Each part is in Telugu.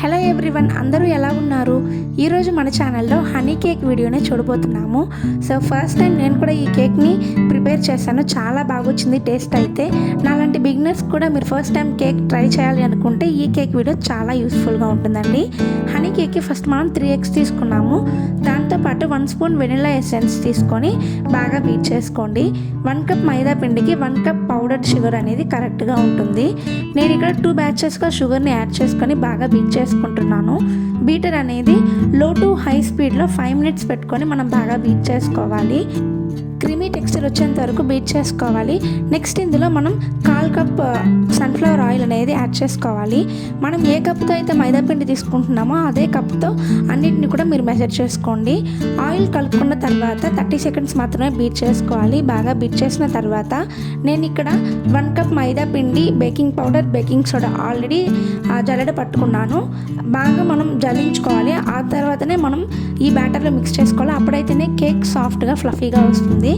హలో ఎవ్రీవన్ అందరూ ఎలా ఉన్నారు? ఈరోజు మన ఛానల్లో హనీ కేక్ వీడియోనే చూడబోతున్నాము. సో ఫస్ట్ టైం నేను కూడా ఈ కేక్ని ప్రిపేర్ చేశాను. చాలా బాగా వచ్చింది టేస్ట్ అయితే. నాలాంటి బిగినర్స్ కూడా మీరు ఫస్ట్ టైం కేక్ ట్రై చేయాలి అనుకుంటే ఈ కేక్ వీడియో చాలా యూస్ఫుల్గా ఉంటుందండి. హనీ కేక్కి ఫస్ట్ మనం త్రీ ఎగ్స్ తీసుకున్నాము. దాంతోపాటు వన్ స్పూన్ వెనిలా ఎసెన్స్ తీసుకొని బాగా బీట్ చేసుకోండి. వన్ కప్ మైదా పిండికి వన్ కప్ పౌడర్ షుగర్ అనేది కరెక్ట్గా ఉంటుంది. నేను ఇక్కడ టూ బ్యాచెస్గా షుగర్ని యాడ్ చేసుకొని బాగా బీట్ చేసుకుంటున్నాను. బీటర్ అనేది లో టు హై స్పీడ్లో ఫైవ్ మినిట్స్ పెట్టుకొని మనం బాగా బీట్ చేసుకోవాలి. క్రీమీ టెక్స్చర్ వచ్చేంత వరకు బీట్ చేసుకోవాలి. నెక్స్ట్ ఇందులో మనం కాల్ కప్ సన్ఫ్లవర్ ఆయిల్ అనేది యాడ్ చేసుకోవాలి. మనం ఏ కప్తో అయితే మైదా పిండి తీసుకుంటున్నామో అదే కప్తో అన్నిటిని కూడా మీరు మెజర్ చేసుకోండి. ఆయిల్ కలుపుకున్న తర్వాత థర్టీ సెకండ్స్ మాత్రమే బీట్ చేసుకోవాలి. బాగా బీట్ చేసిన తర్వాత నేను ఇక్కడ వన్ కప్ మైదా పిండి baking powder baking soda already జల్లెడ పట్టుకున్నాను. బాగా మనం జల్లించుకోవాలి. ఆ తర్వాతనే మనం ఈ బ్యాటర్లో మిక్స్ చేసుకోవాలి. అప్పుడైతేనే కేక్ సాఫ్ట్గా ఫ్లఫీగా వస్తుంది.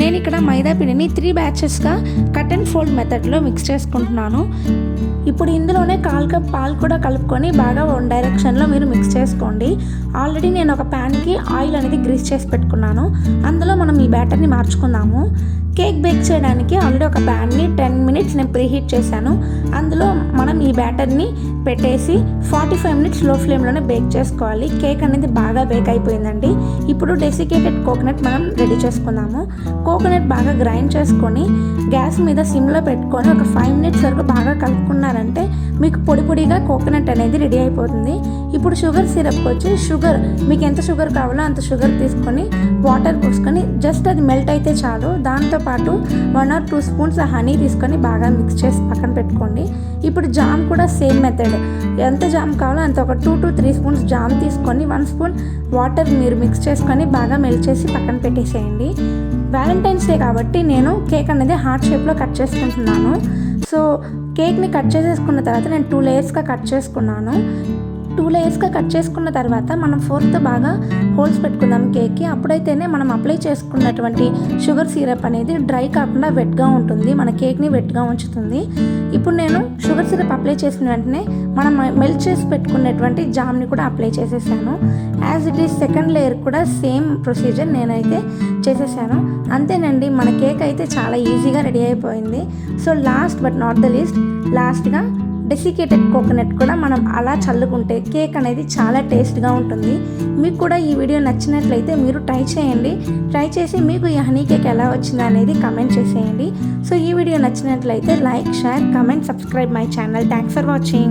నేను ఇక్కడ మైదా పిండిని త్రీ బ్యాచెస్గా కట్ అండ్ ఫోల్డ్ మెథడ్లో మిక్స్ చేసుకుంటున్నాను. ఇప్పుడు ఇందులోనే కాల్ కప్ పాలు కూడా కలుపుకొని బాగా వన్ డైరెక్షన్లో మీరు మిక్స్ చేసుకోండి. ఆల్రెడీ నేను ఒక ప్యాన్కి ఆయిల్ అనేది గ్రీస్ చేసి పెట్టుకున్నాను. అందులో మనం ఈ బ్యాటర్ని మార్చుకుందాము. కేక్ బేక్ చేయడానికి ఆల్రెడీ ఒక ప్యాన్ని టెన్ మినిట్స్ నేను ప్రీహీట్ చేశాను. అందులో మనం ఈ బ్యాటర్ని పెట్టేసి ఫార్టీ ఫైవ్ మినిట్స్లో ఫ్లేమ్లోనే బేక్ చేసుకోవాలి. కేక్ అనేది బాగా బేక్ అయిపోయిందండి. ఇప్పుడు డెసికేటెడ్ కోకోనట్ మనం రెడీ చేసుకుందాము. కోకోనట్ బాగా గ్రైండ్ చేసుకొని గ్యాస్ మీద సిమ్లో పెట్టుకొని ఒక ఫైవ్ మినిట్స్ వరకు బాగా కలుపుకున్నారంటే మీకు పొడి పొడిగా కోకోనట్ అనేది రెడీ అయిపోతుంది. ఇప్పుడు షుగర్ సిరప్ వచ్చి షుగర్ మీకు ఎంత షుగర్ కావాలో అంత షుగర్ తీసుకొని వాటర్ పోసుకొని జస్ట్ అది మెల్ట్ అయితే చాలు. దాంతోపాటు one or two spoons honey తీసుకొని బాగా మిక్స్ చేసి పక్కన పెట్టుకోండి. ఇప్పుడు జామ్ కూడా సేమ్ మెథడ్ ఎంత జామ్ కావాలో అంత ఒక two to three spoons jam తీసుకొని వన్ స్పూన్ వాటర్ మీరు మిక్స్ చేసుకొని బాగా మెల్ట్ చేసి పక్కన పెట్టేసేయండి. వ్యాలంటైన్స్ డే కాబట్టి నేను కేక్ అనేది హార్ట్ షేప్లో కట్ చేసుకుంటున్నాను. సో కేక్ని కట్ చేసేసుకున్న తర్వాత నేను టూ లేయర్స్గా కట్ చేసుకున్నాను. టూ లేయర్స్గా కట్ చేసుకున్న తర్వాత మనం ఫోర్త్ బాగా హోల్స్ పెట్టుకుందాం కేక్కి. అప్పుడైతేనే మనం అప్లై చేసుకున్నటువంటి షుగర్ సిరప్ అనేది డ్రై కాకుండా వెట్గా ఉంటుంది. మన కేక్ని వెట్గా ఉంచుతుంది. ఇప్పుడు నేను షుగర్ సిరప్ అప్లై చేసిన వెంటనే మనం మెల్ట్ చేసి పెట్టుకున్నటువంటి జామ్ని కూడా అప్లై చేసేసాను. As it is second layer కూడా సేమ్ ప్రొసీజర్ నేనైతే చేసేసాను. అంతేనండి మన కేక్ అయితే చాలా ఈజీగా రెడీ అయిపోయింది. So last but not the least లాస్ట్గా డెసికేటెడ్ కోకోనట్ కూడా మనం అలా చల్లుకుంటే కేక్ అనేది చాలా టేస్ట్గా ఉంటుంది. మీకు కూడా ఈ వీడియో నచ్చినట్లయితే మీరు ట్రై చేయండి. ట్రై చేసి మీకు ఈ హనీ కేక్ ఎలా వచ్చింది అనేది కమెంట్ చేసేయండి. సో ఈ వీడియో నచ్చినట్లయితే like share comment subscribe my channel. Thanks for watching